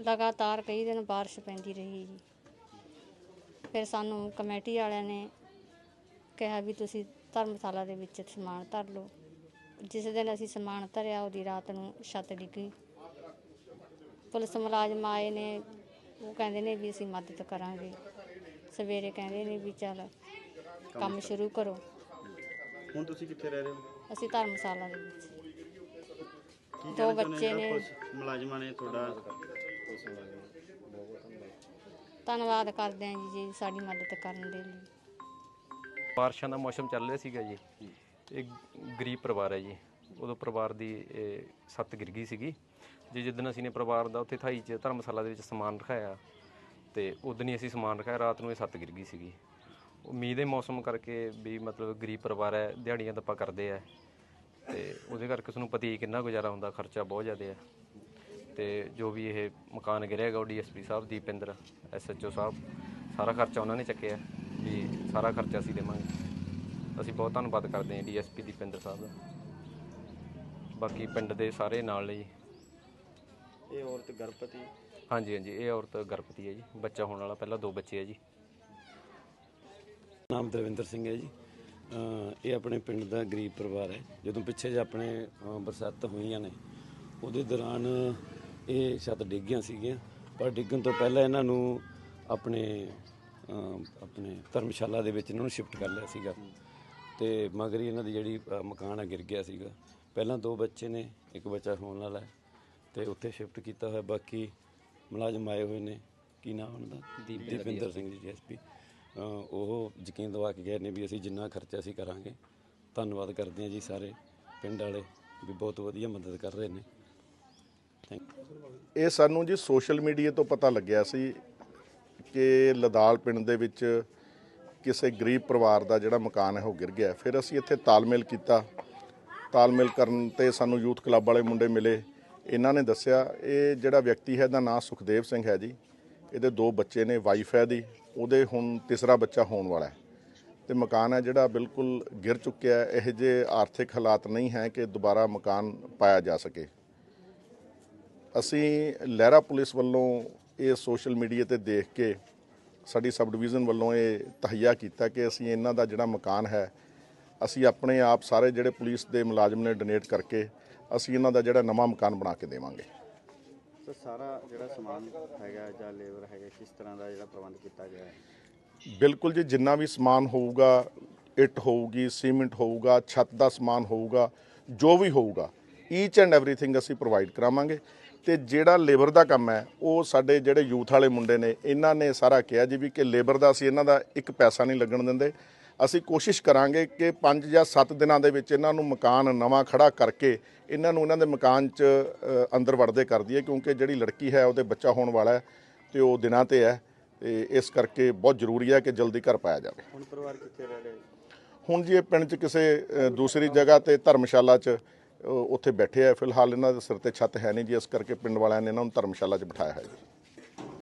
ਲਗਾਤਾਰ ਕਈ ਦਿਨ ਬਾਰਿਸ਼ ਪੈਂਦੀ ਰਹੀ ਜੀ। ਫਿਰ ਸਾਨੂੰ ਕਮੇਟੀ ਵਾਲਿਆਂ ਨੇ ਕਿਹਾ ਵੀ ਤੁਸੀਂ ਧਰਮਸ਼ਾਲਾ ਦੇ ਵਿੱਚ ਸਮਾਨ ਧਰ ਲਓ। ਜਿਸ ਦਿਨ ਅਸੀਂ ਸਮਾਨ ਧਰਿਆ ਉਹਦੀ ਰਾਤ ਨੂੰ ਛੱਤ ਡਿੱਗੀ। ਪੁਲਿਸ ਮੁਲਾਜ਼ਮ ਆਏ ਨੇ ਉਹ ਕਹਿੰਦੇ ਨੇ ਵੀ ਅਸੀਂ ਮਦਦ ਕਰਾਂਗੇ। ਸਵੇਰੇ ਕਹਿੰਦੇ ਨੇ ਵੀ ਚੱਲ ਕੰਮ ਸ਼ੁਰੂ ਕਰੋ। ਹੁਣ ਤੁਸੀਂ ਕਿੱਥੇ ਰਹਿ ਰਹੇ ਹੋ? ਅਸੀਂ ਧਰਮਸ਼ਾਲਾ ਦੇ ਵਿੱਚ। ਕੀ ਦੋ ਚਾਹੁੰਦੇ ਬੱਚੇ ਨੇ। ਪੁਲਿਸ ਮੁਲਾਜ਼ਮਾਂ ਨੇ ਤੁਹਾਡਾ ਧੰਨਵਾਦ ਕਰਦੇ ਹਾਂ ਜੀ ਜੀ ਸਾਡੀ ਮਦਦ ਕਰਨ ਦੇ ਲਈ। ਬਾਰਿਸ਼ਾਂ ਦਾ ਮੌਸਮ ਚੱਲ ਰਿਹਾ ਸੀਗਾ ਜੀ। ਇਹ ਗਰੀਬ ਪਰਿਵਾਰ ਹੈ ਜੀ। ਉਦੋਂ ਪਰਿਵਾਰ ਦੀ ਇਹ ਸੱਤ ਗਿਰ ਗਈ ਸੀਗੀ। ਜੇ ਜਿੱਦਣ ਅਸੀਂ ਨੇ ਪਰਿਵਾਰ ਦਾ ਉੱਥੇ ਥਾਈ 'ਚ ਧਰਮਸ਼ਾਲਾ ਦੇ ਵਿੱਚ ਸਮਾਨ ਰਖਾਇਆ, ਤੇ ਉਦੋਂ ਹੀ ਅਸੀਂ ਸਮਾਨ ਰਖਾਇਆ, ਰਾਤ ਨੂੰ ਇਹ ਸੱਤ ਗਿਰ ਗਈ ਸੀਗੀ। ਉਮੀਦ ਦੇ ਮੌਸਮ ਕਰਕੇ ਵੀ ਮਤਲਬ ਗਰੀਬ ਪਰਿਵਾਰ ਹੈ, ਦਿਹਾੜੀਆਂ ਦੱਪਾ ਕਰਦੇ ਆ। ਤੇ ਉਹਦੇ ਕਰਕੇ ਤੁਹਾਨੂੰ ਪਤਾ ਹੀ ਕਿੰਨਾ ਗੁਜ਼ਾਰਾ ਹੁੰਦਾ, ਖਰਚਾ ਬਹੁਤ ਜ਼ਿਆਦਾ ਹੈ। ਤੇ ਜੋ ਵੀ ਇਹ ਮਕਾਨ ਗਿਰਿਆਗਾ ਉਹ ਡੀਐਸਪੀ ਸਾਹਿਬ ਦੀਪਿੰਦਰ ਐਸਐਚਓ ਸਾਹਿਬ ਸਾਰਾ ਖਰਚਾ ਉਹਨਾਂ ਨੇ ਚੱਕਿਆ ਵੀ ਸਾਰਾ ਖਰਚਾ ਅਸੀਂ ਦੇਵਾਂਗੇ। ਅਸੀਂ ਬਹੁਤ ਧੰਨਵਾਦ ਕਰਦੇ ਹਾਂ ਡੀਐਸਪੀ ਦੀਪਿੰਦਰ ਸਾਹਿਬ ਦਾ। ਬਾਕੀ ਪਿੰਡ ਦੇ ਸਾਰੇ ਨਾਲ ਜੀ। ਇਹ ਔਰਤ ਗਰਭਵਤੀ? ਹਾਂਜੀ ਹਾਂਜੀ ਇਹ ਔਰਤ ਗਰਭਵਤੀ ਹੈ ਜੀ। ਬੱਚਾ ਹੋਣ ਵਾਲਾ ਪਹਿਲਾਂ ਦੋ ਬੱਚੇ ਹੈ ਜੀ। ਨਾਮ ਦਰਵਿੰਦਰ ਸਿੰਘ ਹੈ ਜੀ। ਇਹ ਆਪਣੇ ਪਿੰਡ ਦਾ ਗਰੀਬ ਪਰਿਵਾਰ ਹੈ। ਜਦੋਂ ਪਿੱਛੇ ਜੇ ਆਪਣੇ ਬਰਸਾਤ ਹੋਈਆਂ ਨੇ ਉਹਦੇ ਦੌਰਾਨ ਇਹ ਛੱਤ ਡਿੱਗੀਆਂ ਸੀਗੀਆਂ ਪਰ ਡਿੱਗਣ ਤੋਂ ਪਹਿਲਾਂ ਇਹਨਾਂ ਨੂੰ ਆਪਣੇ ਆਪਣੇ ਧਰਮਸ਼ਾਲਾ ਦੇ ਵਿੱਚ ਇਹਨਾਂ ਨੂੰ ਸ਼ਿਫਟ ਕਰ ਲਿਆ ਸੀਗਾ। ਤੇ ਮਗਰ ਹੀ ਇਹਨਾਂ ਦੀ ਜਿਹੜੀ ਮਕਾਨ ਆ ਗਿਰ ਗਿਆ ਸੀਗਾ। ਪਹਿਲਾਂ ਦੋ ਬੱਚੇ ਨੇ ਇੱਕ ਬੱਚਾ ਹੋਣ ਵਾਲਾ ਹੈ ਤੇ ਉੱਥੇ ਸ਼ਿਫਟ ਕੀਤਾ ਹੋਇਆ। ਬਾਕੀ ਮੁਲਾਜ਼ਮ ਆਏ ਹੋਏ ਨੇ। ਕੀ ਨਾਮ ਉਹਨਾਂ ਦਾ? ਦੀਪਿੰਦਰ ਸਿੰਘ ਜੀ ਐਸਪੀ ਉਹ ਯਕੀਨ ਦਿਵਾ ਕੇ ਗਏ ਨੇ ਵੀ ਅਸੀਂ ਜਿੰਨਾ ਖਰਚਾ ਅਸੀਂ ਕਰਾਂਗੇ। ਧੰਨਵਾਦ ਕਰਦੇ ਹਾਂ ਜੀ ਸਾਰੇ ਪਿੰਡ ਵਾਲੇ ਵੀ ਬਹੁਤ ਵਧੀਆ ਮਦਦ ਕਰ ਰਹੇ ਨੇ। ਇਹ ਸਾਨੂੰ ਜੀ ਸੋਸ਼ਲ ਮੀਡੀਆ ਤੋਂ ਪਤਾ ਲੱਗਿਆ ਸੀ ਕਿ ਲਦਾਲ ਪਿੰਡ ਦੇ ਵਿੱਚ ਕਿਸੇ ਗਰੀਬ ਪਰਿਵਾਰ ਦਾ ਜਿਹੜਾ ਮਕਾਨ ਹੈ ਉਹ ਗਿਰ ਗਿਆ। ਫਿਰ ਅਸੀਂ ਇੱਥੇ ਤਾਲਮੇਲ ਕੀਤਾ। ਤਾਲਮੇਲ ਕਰਨ ਤੇ ਸਾਨੂੰ ਯੂਥ ਕਲੱਬ ਵਾਲੇ ਮੁੰਡੇ ਮਿਲੇ। ਇਹਨਾਂ ਨੇ ਦੱਸਿਆ, ਇਹ ਜਿਹੜਾ ਵਿਅਕਤੀ ਹੈ ਇਹਦਾ ਨਾਮ ਸੁਖਦੇਵ ਸਿੰਘ ਹੈ ਜੀ। ਇਹਦੇ ਦੋ ਬੱਚੇ ਨੇ ਵਾਈਫ ਹੈ ਦੀ ਉਹਦੇ ਹੁਣ ਤੀਸਰਾ ਬੱਚਾ ਹੋਣ ਵਾਲਾ ਹੈ। ਤੇ ਮਕਾਨ ਹੈ ਜਿਹੜਾ ਬਿਲਕੁਲ ਗਿਰ ਚੁੱਕਿਆ ਹੈ। ਇਹ ਜੇ ਆਰਥਿਕ ਹਾਲਾਤ ਨਹੀਂ ਹੈ ਕਿ ਦੁਬਾਰਾ ਮਕਾਨ ਪਾਇਆ ਜਾ ਸਕੇ। ਅਸੀਂ ਲਹਿਰਾ ਪੁਲਿਸ ਵੱਲੋਂ ਇਹ ਸੋਸ਼ਲ ਮੀਡੀਆ ਤੇ ਦੇਖ ਕੇ ਸਾਡੀ ਸਬ ਡਿਵੀਜ਼ਨ ਵੱਲੋਂ ਇਹ ਤਹਈਆ ਕੀਤਾ ਕਿ ਅਸੀਂ ਇਹਨਾਂ ਦਾ ਜਿਹੜਾ ਮਕਾਨ ਹੈ ਅਸੀਂ ਆਪਣੇ ਆਪ ਸਾਰੇ ਜਿਹੜੇ ਪੁਲਿਸ ਦੇ ਮੁਲਾਜ਼ਮ ਨੇ ਡੋਨੇਟ ਕਰਕੇ ਅਸੀਂ ਇਹਨਾਂ ਦਾ ਜਿਹੜਾ ਨਵਾਂ ਮਕਾਨ ਬਣਾ ਕੇ ਦੇਵਾਂਗੇ। ਸਾਰਾ ਜਿਹੜਾ ਸਮਾਨ ਹੈਗਾ ਜਾਂ ਲੇਬਰ ਹੈਗਾ ਕਿਸ ਤਰ੍ਹਾਂ ਦਾ ਜਿਹੜਾ ਪ੍ਰਬੰਧ ਕੀਤਾ ਗਿਆ ਹੈ? ਬਿਲਕੁਲ ਜੀ ਜਿੰਨਾ ਵੀ ਸਮਾਨ ਹੋਊਗਾ ਇੱਟ ਹੋਊਗੀ ਸੀਮੈਂਟ ਹੋਊਗਾ ਛੱਤ ਦਾ ਸਮਾਨ ਹੋਊਗਾ ਜੋ ਵੀ ਹੋਊਗਾ ਈਚ ਐਂਡ ਐਵਰੀਥਿੰਗ ਅਸੀਂ ਪ੍ਰੋਵਾਈਡ ਕਰਾਵਾਂਗੇ। ਤੇ ਜਿਹੜਾ ਲੇਬਰ ਦਾ ਕੰਮ ਹੈ ਉਹ ਸਾਡੇ ਜਿਹੜੇ ਯੂਥ ਵਾਲੇ ਮੁੰਡੇ ਨੇ ਇਹਨਾਂ ਨੇ ਸਾਰਾ ਕਿਹਾ ਜੀ ਵੀ ਕਿ ਲੇਬਰ ਦਾ ਅਸੀਂ ਇਹਨਾਂ ਦਾ ਇੱਕ ਪੈਸਾ ਨਹੀਂ ਲੱਗਣ ਦਿੰਦੇ। ਅਸੀਂ ਕੋਸ਼ਿਸ਼ ਕਰਾਂਗੇ ਕਿ 5 ਜਾਂ 7 ਦਿਨਾਂ ਦੇ ਵਿੱਚ ਇਹਨਾਂ ਨੂੰ ਮਕਾਨ ਨਵਾਂ ਖੜਾ ਕਰਕੇ ਇਹਨਾਂ ਨੂੰ ਇਹਨਾਂ ਦੇ ਮਕਾਨ 'ਚ ਅੰਦਰ ਵੜਦੇ ਕਰ ਦਈਏ ਕਿਉਂਕਿ ਜਿਹੜੀ ਲੜਕੀ ਹੈ ਉਹਦੇ ਬੱਚਾ ਹੋਣ ਵਾਲਾ ਹੈ ਤੇ ਉਹ ਦਿਨਾਂ ਤੇ ਹੈ। ਤੇ ਇਸ ਕਰਕੇ ਬਹੁਤ ਜ਼ਰੂਰੀ ਹੈ ਕਿ ਜਲਦੀ ਘਰ ਪਾਇਆ ਜਾਵੇ। ਹੁਣ ਪਰਿਵਾਰ ਕਿੱਥੇ ਰਹਿ ਹੁਣ ਜੀ ਇਹ ਪਿੰਡ 'ਚ ਕਿਸੇ ਦੂਸਰੀ ਜਗ੍ਹਾ ਤੇ ਧਰਮਸ਼ਾਲਾ 'ਚ ਉੱਥੇ ਬੈਠੇ ਆ। ਫਿਲਹਾਲ ਇਹਨਾਂ ਦੇ ਸਿਰ ਤੇ ਛੱਤ ਹੈ ਨਹੀਂ ਜੀ, ਇਸ ਕਰਕੇ ਪਿੰਡ ਵਾਲਿਆਂ ਨੇ ਇਹਨਾਂ ਨੂੰ ਧਰਮਸ਼ਾਲਾ 'ਚ ਬਿਠਾਇਆ ਹੈ ਜੀ।